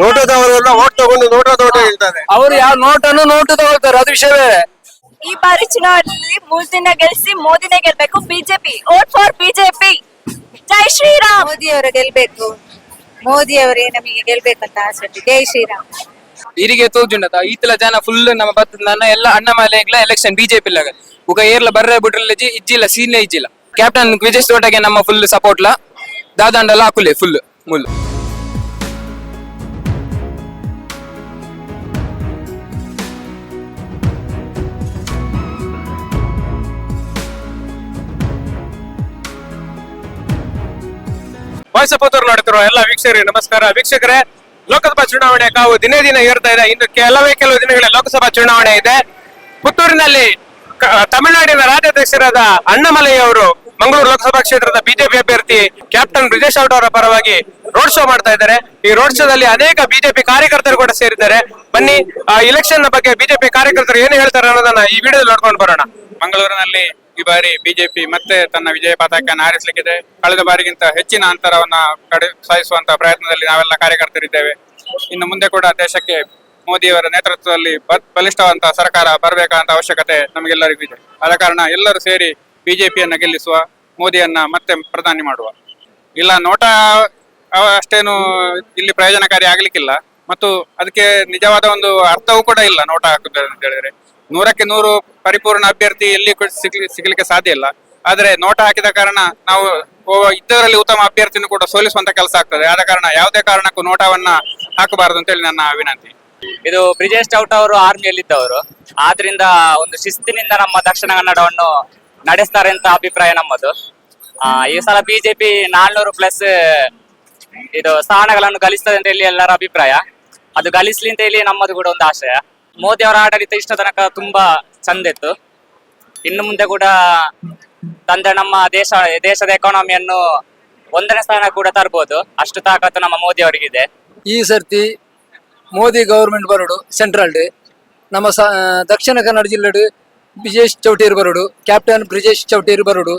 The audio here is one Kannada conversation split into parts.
ನೋಟದವರೆಲ್ಲ ಓಟ್ ತಗೊಂಡು ನೋಟ ನೋಟ ಹೇಳ್ತಾರೆ. ಅವರು ಯಾವ ನೋಟನ್ನು ನೋಟು ತಗೊಳ್ತಾರೆ ಅದು ವಿಷಯವೇ. ಈ ಬಾರಿ ಚುನಾವಣೆಯಲ್ಲಿ ಮೂರ್ತಿನ ಗೆಲ್ಸಿ ಮೋದಿನೇ ಗೆಲ್ಬೇಕು ಬಿಜೆಪಿ ಓಟ್ ಫಾರ್ ಬಿಜೆಪಿ ಜೈ ಶ್ರೀರಾಮ್. ಮೋದಿ ಅವರು ಗೆಲ್ಬೇಕು. ಮೋದಿ ಅವರೇ ನಮಗೆ ಗೆಲ್ಬೇಕಂತ ಆಸೆ ಉಂಟು. ಜೈ ಶ್ರೀರಾಮ್. ಇರಿಗೆ ತೋಜುಂಡದ ಈತಲ ಜನ ಫುಲ್ ನಮ್ಮ ಬತ್ತ ನನ್ನ ಎಲ್ಲ ಅಣ್ಣ ಮಲೆಗ್ಲ ಎಲೆಕ್ಷನ್ ಬಿಜೆಪಿ ಲಾಗ ಉಗ ಏರ್ಲ ಬರ್ರೆ ಬಿಟ್ರಲ್ಲ ಜಿ ಇಜ್ಜಿಲ್ಲ ಸೀನೆ ಇಜ್ಜಿಲ್ಲ. ಕ್ಯಾಪ್ಟನ್ ವಿಜಯ್ ತೋಟಗೆ ನಮ್ಮ ಫುಲ್ ಸಪೋರ್ಟ್ ಲ. ದಾದಂಡಲ ಹಾಕುಲೆ ಫುಲ್ ಮುಲ್ ವಾಯ್ಸ್ ನೋಡುತ್ತಿರುವ ಎಲ್ಲ ವೀಕ್ಷಕರಿಗೆ ನಮಸ್ಕಾರ. ವೀಕ್ಷಕರೇ, ಲೋಕಸಭಾ ಚುನಾವಣೆ ಕಾವು ದಿನೇ ದಿನ ಏರ್ತಾ ಇದೆ. ಇನ್ನು ಕೆಲವೇ ಕೆಲವು ದಿನಗಳಲ್ಲಿ ಲೋಕಸಭಾ ಚುನಾವಣೆ ಇದೆ. ಪುತ್ತೂರಿನಲ್ಲಿ ತಮಿಳುನಾಡಿನ ರಾಜ್ಯಾಧ್ಯಕ್ಷರಾದ ಅಣ್ಣಮಲೈ ಅವರು ಮಂಗಳೂರು ಲೋಕಸಭಾ ಕ್ಷೇತ್ರದ ಬಿಜೆಪಿ ಅಭ್ಯರ್ಥಿ ಕ್ಯಾಪ್ಟನ್ ಬ್ರಿಜೇಶ್ ಅವರ ಪರವಾಗಿ ರೋಡ್ ಶೋ ಮಾಡ್ತಾ ಇದ್ದಾರೆ. ಈ ರೋಡ್ ಶೋದಲ್ಲಿ ಅನೇಕ ಬಿಜೆಪಿ ಕಾರ್ಯಕರ್ತರು ಕೂಡ ಸೇರಿದ್ದಾರೆ. ಬನ್ನಿ ಇಲೆಕ್ಷನ್ ಬಗ್ಗೆ ಬಿಜೆಪಿ ಕಾರ್ಯಕರ್ತರು ಏನು ಹೇಳ್ತಾರೆ ಅನ್ನೋದನ್ನ ಈ ವಿಡಿಯೋದಲ್ಲಿ ನೋಡ್ಕೊಂಡು ಬರೋಣ. ಮಂಗಳೂರಿನಲ್ಲಿ ಈ ಬಾರಿ ಬಿಜೆಪಿ ಮತ್ತೆ ತನ್ನ ವಿಜಯ ಪತಾಕೆಯನ್ನು ಹಾರಿಸಲಿಕ್ಕಿದೆ. ಕಳೆದ ಬಾರಿಗಿಂತ ಹೆಚ್ಚಿನ ಅಂತರವನ್ನ ಕಡೆ ಸಾಧಿಸುವಂತಹ ಪ್ರಯತ್ನದಲ್ಲಿ ನಾವೆಲ್ಲ ಕಾರ್ಯಕರ್ತರಿದ್ದೇವೆ. ಇನ್ನು ಮುಂದೆ ಕೂಡ ದೇಶಕ್ಕೆ ಮೋದಿಯವರ ನೇತೃತ್ವದಲ್ಲಿ ಬಲಿಷ್ಠವಂತ ಸರ್ಕಾರ ಬರಬೇಕಂತ ಅವಶ್ಯಕತೆ ನಮಗೆಲ್ಲರಿಗೂ ಇದೆ. ಆದ ಕಾರಣ ಎಲ್ಲರೂ ಸೇರಿ ಬಿಜೆಪಿಯನ್ನ ಗೆಲ್ಲಿಸುವ, ಮೋದಿಯನ್ನ ಮತ್ತೆ ಪ್ರಧಾನಿ ಮಾಡುವ. ಇಲ್ಲ, ನೋಟ ಅಷ್ಟೇನು ಇಲ್ಲಿ ಪ್ರಯೋಜನಕಾರಿ ಆಗ್ಲಿಕ್ಕಿಲ್ಲ. ಮತ್ತು ಅದಕ್ಕೆ ನಿಜವಾದ ಒಂದು ಅರ್ಥವೂ ಕೂಡ ಇಲ್ಲ ನೋಟ ಹಾಕುದು ಅಂತ ಹೇಳಿದ್ರೆ. ನೂರಕ್ಕೆ ನೂರು ಪರಿಪೂರ್ಣ ಅಭ್ಯರ್ಥಿ ಎಲ್ಲಿ ಸಿಗ್ಲಿಕ್ಕೆ ಸಾಧ್ಯ ಇಲ್ಲ. ಆದ್ರೆ ನೋಟ ಹಾಕಿದ ಕಾರಣ ನಾವು ಇದ್ದವರಲ್ಲಿ ಉತ್ತಮ ಅಭ್ಯರ್ಥಿನೂ ಕೂಡ ಸೋಲಿಸುವಂತ ಕೆಲಸ ಆಗ್ತದೆ. ಆದ ಕಾರಣ ಯಾವುದೇ ಕಾರಣಕ್ಕೂ ನೋಟವನ್ನ ಹಾಕಬಾರದು ಅಂತೇಳಿ ನನ್ನ ವಿನಂತಿ. ಇದು ಬ್ರಿಜೇಶ್ ಚೌಟ ಅವರು ಆರ್ಮಿಯಲ್ಲಿದ್ದವರು. ಆದ್ರಿಂದ ಒಂದು ಶಿಸ್ತಿನಿಂದ ನಮ್ಮ ದಕ್ಷಿಣ ಕನ್ನಡವನ್ನು ನಡೆಸ್ತಾರೆ ಅಂತ ಅಭಿಪ್ರಾಯ ನಮ್ಮದು. ಈ ಸಲ ಬಿಜೆಪಿ ನಾಲ್ನೂರು ಪ್ಲಸ್ ಇದು ಸ್ಥಾನಗಳನ್ನು ಗಳಿಸ್ತದೆ ಅಂತ ಹೇಳಿ ಎಲ್ಲರ ಅಭಿಪ್ರಾಯ. ಅದು ಗಳಿಸ್ಲಿ ಅಂತ ಹೇಳಿ ನಮ್ಮದು ಕೂಡ ಒಂದು ಆಶಯ. ಮೋದಿ ಅವರ ಆಡಳಿತ ಇಷ್ಟ ತನಕ ತುಂಬಾ ಚಂದ ಇತ್ತು. ಇನ್ನು ಮುಂದೆ ಕೂಡ ತಂದೆ ನಮ್ಮ ದೇಶ, ದೇಶದ ಎಕಾನಮಿಯನ್ನು ಒಂದನೇ ಸ್ಥಾನ ಕೂಡ ತರ್ಬೋದು. ಅಷ್ಟು ತಾಕತ್ತು ನಮ್ಮ ಮೋದಿ ಅವರಿಗಿದೆ. ಈ ಸರ್ತಿ ಮೋದಿ ಗವರ್ಮೆಂಟ್ ಬರೋಡು ಸೆಂಟ್ರಲ್ ಡೇ, ನಮ್ಮ ದಕ್ಷಿಣ ಕನ್ನಡ ಜಿಲ್ಲೆಡು ಬ್ರಿಜೇಶ್ ಚೌಟೇರ್ ಬರೋಡು ಕ್ಯಾಪ್ಟನ್ ಬ್ರಿಜೇಶ್ ಚೌಟೇರ್ ಬರೋಡು,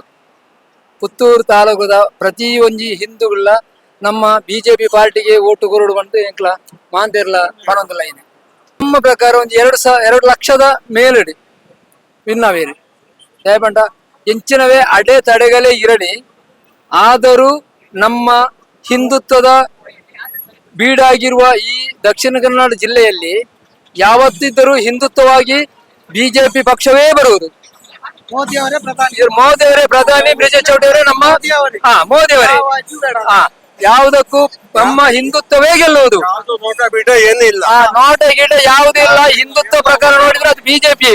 ಪುತ್ತೂರು ತಾಲೂಕದ ಪ್ರತಿಯೊಂದು ಹಿಂದೂಗಳ ನಮ್ಮ ಬಿಜೆಪಿ ಪಾರ್ಟಿಗೆ ಓಟು ಕೊರಡು ಬಂದು ಎಂಕ್ಲ ಮಾಂತಿರ್ಲ ಬರೋದಿಲ್ಲ ಇದೆ ನಮ್ಮ ಪ್ರಕಾರ ಒಂದು ಎರಡು ಸಾ ಎರಡು ಲಕ್ಷದ ಮೇಲಿಡಿ. ವಿನ್ನವೇರಿ. ದಯಪಂಡ ಎಂಚಿನವೇ ಅಡೆ ತಡೆಗಳೇ ಇರಲಿ. ಆದರೂ ನಮ್ಮ ಹಿಂದುತ್ವದ ಬೀಡಾಗಿರುವ ಈ ದಕ್ಷಿಣ ಕನ್ನಡ ಜಿಲ್ಲೆಯಲ್ಲಿ ಯಾವತ್ತಿದ್ದರೂ ಹಿಂದುತ್ವವಾಗಿ ಬಿಜೆಪಿ ಪಕ್ಷವೇ ಬರುವುದು. ಮೋದಿ ಅವರೇ ಪ್ರಧಾನಿ ಮೋದಿ ಅವರೇ ಪ್ರಧಾನಿ ಬ್ರಿಜೇಶ್ ಚೌಟಿ ಅವರೇ ನಮ್ಮ ಮೋದಿ ಅವರೇ ಹಾ. ಯಾವುದಕ್ಕೂ ನಮ್ಮ ಹಿಂದುತ್ವವೇ ಗೆಲ್ಲುವುದು. ನೋಟ ಬಿಟ್ಟ ಏನಿಲ್ಲ. ಆ ನೋಟ ಗೀಟ ಯಾವುದೂ ಇಲ್ಲ ಹಿಂದುತ್ವ ಪ್ರಕಾರ ನೋಡಿದ್ರೆ ಅದು ಬಿಜೆಪಿ.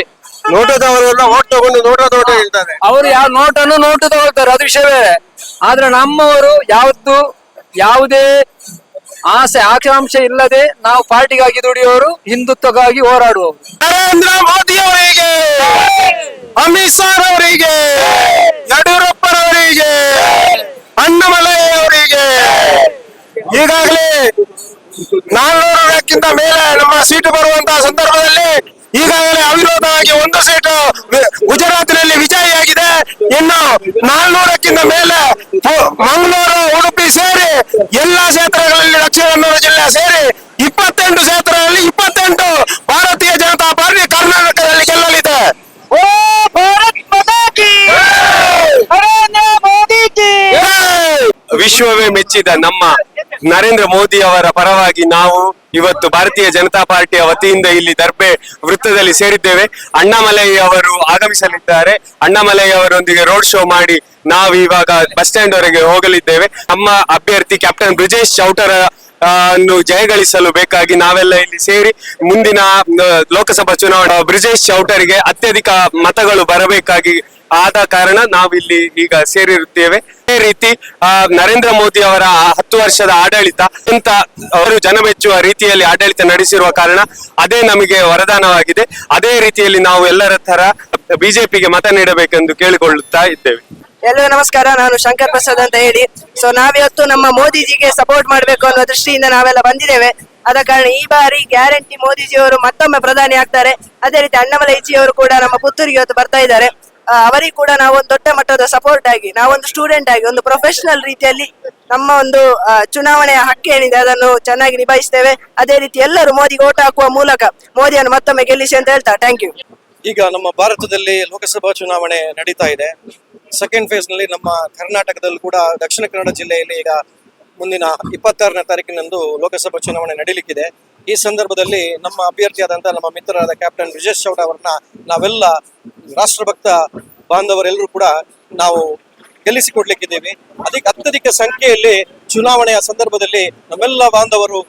ನೋಟದವರೆಲ್ಲ ಓಟ್ ತಗೊಂಡು ನೋಟ ನೋಟ ಹೇಳ್ತಾರೆ. ಅವರು ಯಾವ ನೋಟನ್ನು ನೋಟು ತಗೊಳ್ತಾರೆ ಅದು ವಿಷಯವೇ. ಆದ್ರೆ ನಮ್ಮವರು ಯಾವತ್ತು ಯಾವುದೇ ಆಸೆ ಆಕಾಂಕ್ಷೆ ಇಲ್ಲದೆ ನಾವು ಪಾರ್ಟಿಗಾಗಿ ದುಡಿಯೋರು ಹಿಂದುತ್ವಕ್ಕಾಗಿ ಹೋರಾಡುವವರು. ನರೇಂದ್ರ ಮೋದಿ ಅವರಿಗೆ ಅಮಿತ್ ಶಾ ಅವರಿಗೆ ಯಡಿಯೂರಪ್ಪನವರಿಗೆ ಅಣ್ಣಮಲೈ ಅವರಿಗೆ ಈಗಾಗಲೇ ನಾಲ್ನೂರಕ್ಕಿಂತ ಮೇಲೆ ನಮ್ಮ ಸೀಟು ಬರುವಂತಹ ಸಂದರ್ಭದಲ್ಲಿ ಈಗಾಗಲೇ ಅವಿರೋಧವಾಗಿ ಒಂದು ಸೀಟು ಗುಜರಾತ್ನಲ್ಲಿ ವಿಜಯಿಯಾಗಿದೆ. ಇನ್ನು ನಾಲ್ನೂರಕ್ಕಿಂತ ಮೇಲೆ ಮಂಗಳೂರು ಉಡುಪಿ ಸೇರಿ ಎಲ್ಲಾ ಕ್ಷೇತ್ರಗಳಲ್ಲಿ ದಕ್ಷಿಣ ಕನ್ನಡ ಜಿಲ್ಲೆ ಸೇರಿ ಇಪ್ಪತ್ತೆಂಟು ಕ್ಷೇತ್ರಗಳಲ್ಲಿ ಇಪ್ಪತ್ತೆಂಟು ಭಾರತೀಯ ಜನತಾ ಪಾರ್ಟಿ ಕರ್ನಾಟಕದಲ್ಲಿ ಗೆಲ್ಲಲಿದೆ. ವಿಶ್ವವೇ ಮೆಚ್ಚಿದ ನಮ್ಮ ನರೇಂದ್ರ ಮೋದಿ ಅವರ ಪರವಾಗಿ ನಾವು ಇವತ್ತು ಭಾರತೀಯ ಜನತಾ ಪಾರ್ಟಿಯ ವತಿಯಿಂದ ಇಲ್ಲಿ ದರ್ಬೆ ವೃತ್ತದಲ್ಲಿ ಸೇರಿದ್ದೇವೆ. ಅಣ್ಣಾಮಲೈ ಅವರು ಆಗಮಿಸಲಿದ್ದಾರೆ. ಅಣ್ಣಾಮಲೈ ಅವರೊಂದಿಗೆ ರೋಡ್ ಶೋ ಮಾಡಿ ನಾವು ಇವಾಗ ಬಸ್ ಸ್ಟ್ಯಾಂಡ್ ವರೆಗೆ ಹೋಗಲಿದ್ದೇವೆ. ನಮ್ಮ ಅಭ್ಯರ್ಥಿ ಕ್ಯಾಪ್ಟನ್ ಬ್ರಿಜೇಶ್ ಚೌಟರ ಅನ್ನು ಜಯಗಳಿಸಲು ಬೇಕಾಗಿ ನಾವೆಲ್ಲ ಇಲ್ಲಿ ಸೇರಿ ಮುಂದಿನ ಲೋಕಸಭಾ ಚುನಾವಣೆ, ಬ್ರಿಜೇಶ್ ಚೌಟರಿಗೆ ಅತ್ಯಧಿಕ ಮತಗಳು ಬರಬೇಕಾಗಿ ಆದ ಕಾರಣ ನಾವಿಲ್ಲಿ ಈಗ ಸೇರಿರುತ್ತೇವೆ. ಅದೇ ರೀತಿ ನರೇಂದ್ರ ಮೋದಿ ಅವರ ಹತ್ತು ವರ್ಷದ ಆಡಳಿತ ಅಂತ ಅವರು ಜನ ಮೆಚ್ಚುವ ರೀತಿಯಲ್ಲಿ ಆಡಳಿತ ನಡೆಸಿರುವ ಕಾರಣ ಅದೇ ನಮಗೆ ವರದಾನವಾಗಿದೆ. ಅದೇ ರೀತಿಯಲ್ಲಿ ನಾವು ಎಲ್ಲರ ತರ ಬಿಜೆಪಿಗೆ ಮತ ನೀಡಬೇಕೆಂದು ಕೇಳಿಕೊಳ್ಳುತ್ತಾ ಇದ್ದೇವೆ. ಎಲ್ಲರಿಗೂ ನಮಸ್ಕಾರ. ನಾನು ಶಂಕರ್ ಪ್ರಸಾದ್ ಅಂತ ಹೇಳಿ. ಸೊ ನಾವಿವತ್ತು ನಮ್ಮ ಮೋದಿಜಿಗೆ ಸಪೋರ್ಟ್ ಮಾಡಬೇಕು ಅನ್ನೋ ದೃಷ್ಟಿಯಿಂದ ನಾವೆಲ್ಲ ಬಂದಿದ್ದೇವೆ. ಆದ ಕಾರಣ ಈ ಬಾರಿ ಗ್ಯಾರಂಟಿ ಮೋದಿಜಿಯವರು ಮತ್ತೊಮ್ಮೆ ಪ್ರಧಾನಿ ಆಗ್ತಾರೆ. ಅದೇ ರೀತಿ ಅಣ್ಣಮಲೈಜಿಯವರು ಕೂಡ ನಮ್ಮ ಪುತ್ತೂರಿಗೆ ಇವತ್ತು ಬರ್ತಾ ಇದ್ದಾರೆ. ಅವರಿಗೆ ಕೂಡ ನಾವೊಂದು ದೊಡ್ಡ ಮಟ್ಟದ ಸಪೋರ್ಟ್ ಆಗಿ ನಾವೊಂದು ಸ್ಟೂಡೆಂಟ್ ಆಗಿ, ಒಂದು ಪ್ರೊಫೆಷನಲ್ ರೀತಿಯಲ್ಲಿ ನಮ್ಮ ಒಂದು ಚುನಾವಣೆಯ ಚುನಾವಣೆಯ ಹಕ್ಕೇನಿದೆ ಅದನ್ನು ಚೆನ್ನಾಗಿ ನಿಭಾಯಿಸ್ತೇವೆ. ಅದೇ ರೀತಿ ಎಲ್ಲರೂ ಮೋದಿಗೆ ಓಟ್ ಹಾಕುವ ಮೂಲಕ ಮೋದಿಯನ್ನು ಮತ್ತೊಮ್ಮೆ ಗೆಲ್ಲಿಸಿ ಅಂತ ಹೇಳ್ತಾ ಥ್ಯಾಂಕ್ ಯು ಈಗ ನಮ್ಮ ಭಾರತದಲ್ಲಿ ಲೋಕಸಭಾ ಚುನಾವಣೆ ನಡೀತಾ ಇದೆ. ಸೆಕೆಂಡ್ ಫೇಸ್ನಲ್ಲಿ ನಮ್ಮ ಕರ್ನಾಟಕದಲ್ಲೂ ಕೂಡ ದಕ್ಷಿಣ ಕನ್ನಡ ಜಿಲ್ಲೆಯಲ್ಲಿ ಈಗ ಮುಂದಿನ ಇಪ್ಪತ್ತಾರನೇ ತಾರೀಕಿನಂದು ಲೋಕಸಭಾ ಚುನಾವಣೆ ನಡೀಲಿಕ್ಕಿದೆ. ಈ ಸಂದರ್ಭದಲ್ಲಿ ನಮ್ಮ ಅಭ್ಯರ್ಥಿಯಾದಂತಹ ನಮ್ಮ ಮಿತ್ರರಾದ ಕ್ಯಾಪ್ಟನ್ ಬ್ರಿಜೇಶ್ ಚೌಡ ಅವರನ್ನ ನಾವೆಲ್ಲ ರಾಷ್ಟ್ರಭಕ್ತ ಬಾಂಧವರೆಲ್ಲರೂ ಕೂಡ ನಾವು ಗೆಲ್ಲಿಸಿಕೊಡ್ಲಿಕ್ಕಿದ್ದೀವಿ. ಅದಕ್ಕೆ ಅತ್ಯಧಿಕ ಸಂಖ್ಯೆಯಲ್ಲಿ ಚುನಾವಣೆಯ ಸಂದರ್ಭದಲ್ಲಿ ನಮ್ಮೆಲ್ಲ ಬಾಂಧವರು,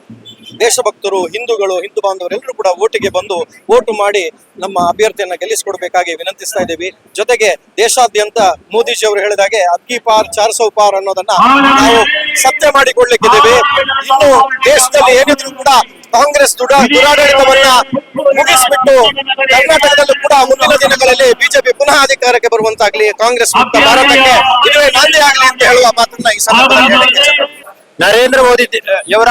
ದೇಶಭಕ್ತರು, ಹಿಂದೂಗಳು, ಹಿಂದೂ ಬಾಂಧವರೆಲ್ಲರೂ ಕೂಡ ಓಟಿಗೆ ಬಂದು ಓಟು ಮಾಡಿ ನಮ್ಮ ಅಭ್ಯರ್ಥಿಯನ್ನ ಗೆಲ್ಲಿಸಿಕೊಡ್ಬೇಕಾಗಿ ವಿನಂತಿಸ್ತಾ ಇದ್ದೀವಿ. ಜೊತೆಗೆ ದೇಶಾದ್ಯಂತ ಮೋದಿಜಿ ಅವರು ಹೇಳಿದಾಗೆ, ಅಕ್ಕಿ ಪಾರ್, ಚಾರ್ ಸೌ ಪಾರ್ ಅನ್ನೋದನ್ನ ನಾವು ಸತ್ಯ ಮಾಡಿಕೊಳ್ಳಿಕ್ಕಿದ್ದೀವಿ ಇನ್ನು ದೇಶದಲ್ಲಿ ಏನಿದ್ರು ಕೂಡ ಕಾಂಗ್ರೆಸ್ ದುಡ ದುರಾಡಳಿತವನ್ನ ಮುಗಿಸಿಬಿಟ್ಟು ಕರ್ನಾಟಕದಲ್ಲೂ ಕೂಡ ಮುಂದಿನ ದಿನಗಳಲ್ಲಿ ಬಿಜೆಪಿ ಪುನಃ ಅಧಿಕಾರಕ್ಕೆ ಬರುವಂತಾಗ್ಲಿ ಕಾಂಗ್ರೆಸ್ ಮುಕ್ತ ಭಾರತಕ್ಕೆ ಇದುವೇ ನಾಂದಿ ಆಗಲಿ ಅಂತ ಹೇಳುವ ಮಾತನ್ನ ಈ ಸಂದರ್ಭದಲ್ಲಿ ನರೇಂದ್ರ ಮೋದಿ ಅವರ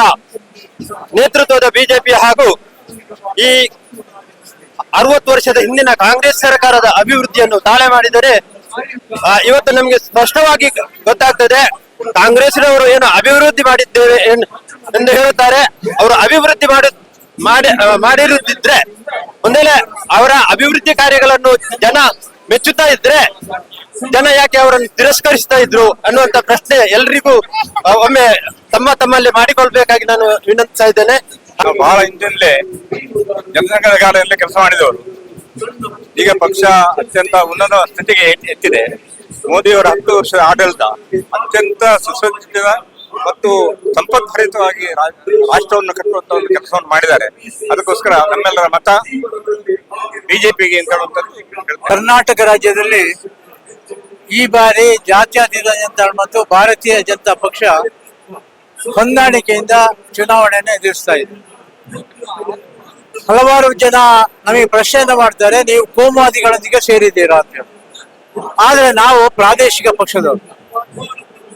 ನೇತೃತ್ವದ ಬಿಜೆಪಿ ಹಾಗೂ ಈ ಅರವತ್ತು ವರ್ಷದ ಹಿಂದಿನ ಕಾಂಗ್ರೆಸ್ ಸರ್ಕಾರದ ಅಭಿವೃದ್ಧಿಯನ್ನು ತಾಳೆ ಮಾಡಿದರೆ ಆ, ಇವತ್ತು ನಮಗೆ ಸ್ಪಷ್ಟವಾಗಿ ಗೊತ್ತಾಗ್ತದೆ ಕಾಂಗ್ರೆಸ್ನವರು ಏನು ಅಭಿವೃದ್ಧಿ ಮಾಡಿದ್ದೇವೆ ಎಂದು ಹೇಳುತ್ತಾರೆ. ಅವರು ಅಭಿವೃದ್ಧಿ ಮಾಡಿ ಮಾಡಿ ಮಾಡಿರುತ್ತಿದ್ರೆ ಒಂದೇ ಅವರ ಅಭಿವೃದ್ಧಿ ಕಾರ್ಯಗಳನ್ನು ಜನ ಮೆಚ್ಚುತ್ತಾ ಇದ್ರೆ, ಜನ ಯಾಕೆ ಅವರನ್ನು ತಿರಸ್ಕರಿಸ್ತಾ ಇದ್ರು ಅನ್ನುವಂತ ಪ್ರಶ್ನೆ ಎಲ್ರಿಗೂ ಒಮ್ಮೆ ತಮ್ಮ ತಮ್ಮಲ್ಲಿ ಮಾಡಿಕೊಳ್ಬೇಕಾಗಿ ನಾನು ವಿನಂತಿಸ್ತಾ ಇದ್ದೇನೆ. ಬಹಳ ಹಿಂದಿನಲ್ಲೇ ಜನಸಂಘದ ಕಾಲದಲ್ಲಿ ಕೆಲಸ ಮಾಡಿದವರು. ಈಗ ಪಕ್ಷ ಅತ್ಯಂತ ಉನ್ನತ ಸ್ಥಿತಿಗೆ ಎತ್- ಎತ್ತಿದೆ. ಮೋದಿಯವರ ಹತ್ತು ವರ್ಷದ ಆಡಳಿತ ಅತ್ಯಂತ ಸುಸಜ್ಜಿತ ಮತ್ತು ಸಂಪದ್ಭರಿತವಾಗಿ ರಾಷ್ಟ್ರವನ್ನು ಕಟ್ಟುವಂತ ಒಂದು ಕೆಲಸವನ್ನು ಮಾಡಿದ್ದಾರೆ. ಅದಕ್ಕೋಸ್ಕರ ನಮ್ಮೆಲ್ಲರ ಮತ ಬಿಜೆಪಿಗೆ ಅಂತ ಕರ್ನಾಟಕ ರಾಜ್ಯದಲ್ಲಿ ಈ ಬಾರಿ ಜಾತ್ಯತೀತ ಜನತಾ ಮತ್ತು ಭಾರತೀಯ ಜನತಾ ಪಕ್ಷ ಹೊಂದಾಣಿಕೆಯಿಂದ ಚುನಾವಣೆಯನ್ನು ಎದುರಿಸ್ತಾ ಇದೆ. ಹಲವಾರು ಜನ ನಮಗೆ ಪ್ರಶ್ನೆಯನ್ನು ಮಾಡ್ತಾರೆ, ನೀವು ಕೋಮುವಾದಿಗಳೊಂದಿಗೆ ಸೇರಿದ್ದೀರಾ ಅಂತ ಆದ್ರೆ ನಾವು ಪ್ರಾದೇಶಿಕ ಪಕ್ಷದವರು.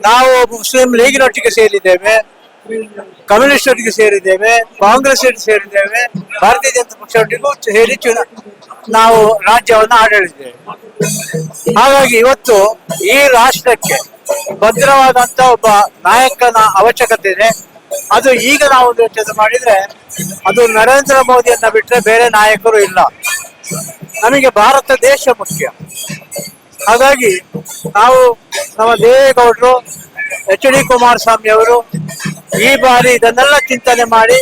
ನಾವು ಮುಸ್ಲಿಂ ಲೀಗಿನೊಟ್ಟಿಗೆ ಸೇರಿದ್ದೇವೆ ಕಮ್ಯುನಿಸ್ಟ್ ಒಟ್ಟಿಗೆ ಸೇರಿದ್ದೇವೆ ಕಾಂಗ್ರೆಸ್ ಒಟ್ಟಿಗೆ ಸೇರಿದ್ದೇವೆ, ಭಾರತೀಯ ಜನತಾ ಪಕ್ಷದೊಟ್ಟಿಗೂ ಸೇರಿ ನಾವು ರಾಜ್ಯವನ್ನು ಆಡಳಿದ್ದೇವೆ. ಹಾಗಾಗಿ ಇವತ್ತು ಈ ರಾಷ್ಟ್ರಕ್ಕೆ ಭದ್ರವಾದಂತ ಒಬ್ಬ ನಾಯಕನ ಅವಶ್ಯಕತೆ ಇದೆ. ಅದು ಈಗ ನಾವು ಯೋಚನೆ ಮಾಡಿದ್ರೆ, ಅದು ನರೇಂದ್ರ ಮೋದಿಯನ್ನ ಬಿಟ್ರೆ ಬೇರೆ ನಾಯಕರು ಇಲ್ಲ. ನಮಗೆ ಭಾರತ ದೇಶ ಮುಖ್ಯ. ಹಾಗಾಗಿ ನಾವು ನಮ್ಮ ದೇವೇಗೌಡರು ಎಚ್ ಡಿ ಕುಮಾರಸ್ವಾಮಿ ಅವರು ಈ ಬಾರಿ ಇದನ್ನೆಲ್ಲ ಚಿಂತನೆ ಮಾಡಿ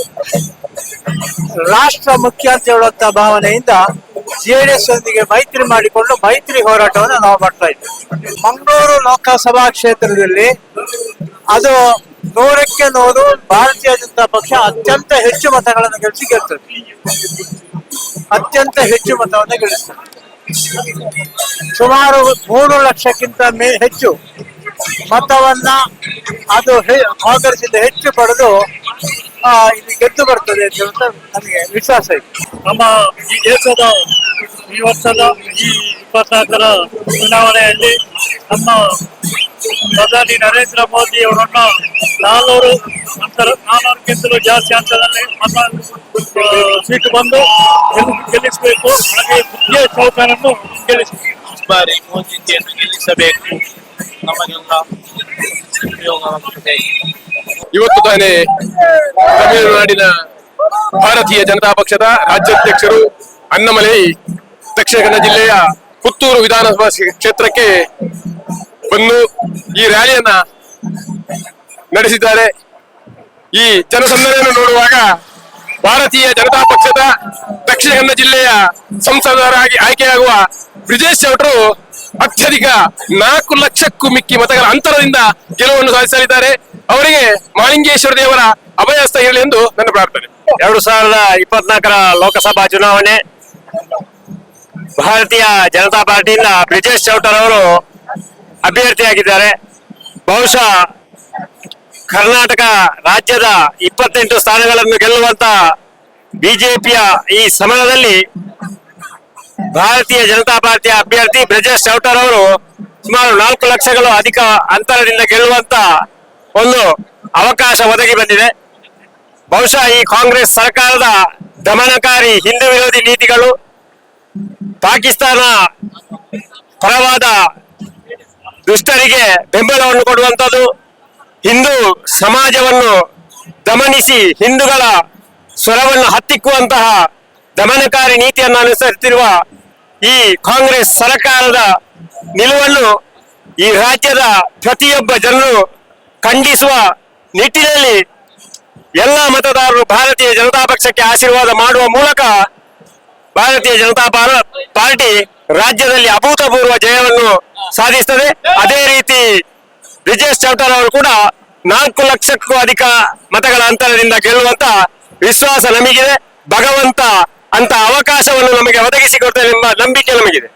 ರಾಷ್ಟ್ರ ಮುಖ್ಯ ಅಂತ ಹೇಳುವಂತ ಭಾವನೆಯಿಂದ ಜೆಡಿಎಸ್ ಒಂದಿಗೆ ಮೈತ್ರಿ ಮಾಡಿಕೊಂಡು ಮೈತ್ರಿ ಹೋರಾಟವನ್ನು ನಾವು ಮಾಡ್ತಾ ಇದ್ದೇವೆ. ಮಂಗಳೂರು ಲೋಕಸಭಾ ಕ್ಷೇತ್ರದಲ್ಲಿ ಅದು ನೂರಕ್ಕೆ ನೂರು ಭಾರತೀಯ ಜನತಾ ಪಕ್ಷ ಅತ್ಯಂತ ಹೆಚ್ಚು ಮತಗಳನ್ನು ಗಳಿಸಿ ಗೆಲ್ತದೆ. ಅತ್ಯಂತ ಹೆಚ್ಚು ಮತವನ್ನು ಗಳಿಸ್ತದೆ ಸುಮಾರು ಮೂರು ಲಕ್ಷಕ್ಕಿಂತ ಮೇ ಹೆಚ್ಚು ಮತವನ್ನ ಅದು ಕಾಂಗ್ರೆಸ್ ಇಂದ ಹೆಚ್ಚು ಪಡೆದು ಇಲ್ಲಿ ಗೆದ್ದು ಬರ್ತದೆ ಅಂತ ನಮಗೆ ವಿಶ್ವಾಸ ಇದೆ. ನಮ್ಮ ಈ ದೇಶದ ಈ ವರ್ಷದ ಈ ಇಪ್ಪತ್ನಾಲ್ಕರ ಚುನಾವಣೆಯಲ್ಲಿ ನಮ್ಮ ಪ್ರಧಾನಿ ನರೇಂದ್ರ ಮೋದಿ ಅವರನ್ನ ನಾನೂರು ಅಂತರ ನಾನೂರಕ್ಕಿಂತಲೂ ಜಾಸ್ತಿ ಹಂತದಲ್ಲಿ ಮತ ಸೀಟ್ ಬಂದು ಗೆಲ್- ಗೆಲ್ಲಿಸಬೇಕು. ಹಾಗೆ ಮುಖ್ಯ ಚೌಕರನ್ನು ಗೆಲ್ಲಿಸಬೇಕು. ಬಾರಿ ಮೋದಿಜಿಯನ್ನು ಗೆಲ್ಲಿಸಬೇಕು. ನಮಗೆಲ್ಲ ಉಪಯೋಗವಾಗುತ್ತದೆ ಇವತ್ತು ತಾನೇ ತಮಿಳುನಾಡಿನ ಭಾರತೀಯ ಜನತಾ ಪಕ್ಷದ ರಾಜ್ಯಾಧ್ಯಕ್ಷರು ಅಣ್ಣಮಲೈ ದಕ್ಷಿಣ ಕನ್ನಡ ಜಿಲ್ಲೆಯ ಪುತ್ತೂರು ವಿಧಾನಸಭಾ ಕ್ಷೇತ್ರಕ್ಕೆ ಬಂದು ಈ ರ್ಯಾಲಿಯನ್ನ ನಡೆಸಿದ್ದಾರೆ. ಈ ಜನಸಂದಣಿಯನ್ನು ನೋಡುವಾಗ ಭಾರತೀಯ ಜನತಾ ಪಕ್ಷದ ದಕ್ಷಿಣ ಕನ್ನಡ ಜಿಲ್ಲೆಯ ಸಂಸದರಾಗಿ ಆಯ್ಕೆಯಾಗುವ ಬ್ರಿಜೇಶ್ ಚೌಟ್ರು ಅತ್ಯಧಿಕ ನಾಲ್ಕು ಲಕ್ಷಕ್ಕೂ ಮಿಕ್ಕಿ ಮತಗಳ ಅಂತರದಿಂದ ಗೆಲುವನ್ನು ಸಾಧಿಸಲಿದ್ದಾರೆ. ಅವರಿಗೆ ಮಾಲಿಂಗೇಶ್ವರ ದೇವರ ಅಭಯಸ್ಥ ಇರಲಿ ಎಂದು ನನ್ನ ಪ್ರಾರ್ಥನೆ. ಎರಡು ಸಾವಿರದ ಇಪ್ಪತ್ನಾಲ್ಕರ ಲೋಕಸಭಾ ಚುನಾವಣೆ, ಭಾರತೀಯ ಜನತಾ ಪಾರ್ಟಿಯಿಂದ ಬ್ರಿಜೇಶ್ ಚೌಟರ್ ಅವರು ಅಭ್ಯರ್ಥಿಯಾಗಿದ್ದಾರೆ. ಬಹುಶಃ ಕರ್ನಾಟಕ ರಾಜ್ಯದ ಇಪ್ಪತ್ತೆಂಟು ಸ್ಥಾನಗಳನ್ನು ಗೆಲ್ಲುವಂತ ಬಿಜೆಪಿಯ ಈ ಸಮರದಲ್ಲಿ ಭಾರತೀಯ ಜನತಾ ಪಾರ್ಟಿಯ ಅಭ್ಯರ್ಥಿ ಬ್ರಜೇಶ್ ಚೌಟರ್ ಅವರು ಸುಮಾರು ನಾಲ್ಕು ಲಕ್ಷಗಳು ಅಧಿಕ ಅಂತರದಿಂದ ಗೆಲ್ಲುವಂತ ಒಂದು ಅವಕಾಶ ಒದಗಿ ಬಂದಿದೆ. ಬಹುಶಃ ಈ ಕಾಂಗ್ರೆಸ್ ಸರ್ಕಾರದ ದಮನಕಾರಿ ಹಿಂದೂ ವಿರೋಧಿ ನೀತಿಗಳು ಪಾಕಿಸ್ತಾನ ಪರವಾದ ದುಷ್ಟರಿಗೆ ಬೆಂಬಲವನ್ನು ಕೊಡುವಂಥದ್ದು ಹಿಂದೂ ಸಮಾಜವನ್ನು ದಮನಿಸಿ ಹಿಂದೂಗಳ ಸ್ವರವನ್ನು ಹತ್ತಿಕ್ಕುವಂತಹ ದಮನಕಾರಿ ನೀತಿಯನ್ನು ಅನುಸರಿಸಿರುವ ಈ ಕಾಂಗ್ರೆಸ್ ಸರ್ಕಾರದ ನಿಲುವನ್ನು ಈ ರಾಜ್ಯದ ಪ್ರತಿಯೊಬ್ಬ ಜನರು ಖಂಡಿಸುವ ನಿಟ್ಟಿನಲ್ಲಿ ಎಲ್ಲ ಮತದಾರರು ಭಾರತೀಯ ಜನತಾ ಪಕ್ಷಕ್ಕೆ ಆಶೀರ್ವಾದ ಮಾಡುವ ಮೂಲಕ ಭಾರತೀಯ ಜನತಾ ಪಾರ- ಪಾರ್ಟಿ ರಾಜ್ಯದಲ್ಲಿ ಅಭೂತಪೂರ್ವ ಜಯವನ್ನು ಸಾಧಿಸುತ್ತದೆ. ಅದೇ ರೀತಿ ಬ್ರಿಜೇಶ್ ಚೌಟರ್ ಅವರು ಕೂಡ ನಾಲ್ಕು ಲಕ್ಷಕ್ಕೂ ಅಧಿಕ ಮತಗಳ ಅಂತರದಿಂದ ಗೆಲ್ಲುವಂತ ವಿಶ್ವಾಸ ನಮಗಿದೆ. ಭಗವಂತ ಅಂತ ಅವಕಾಶವನ್ನು ನಮಗೆ ಒದಗಿಸಿಕೊಡ್ತಾರೆ ಎಂಬ ನಂಬಿಕೆ ನಮಗಿದೆ.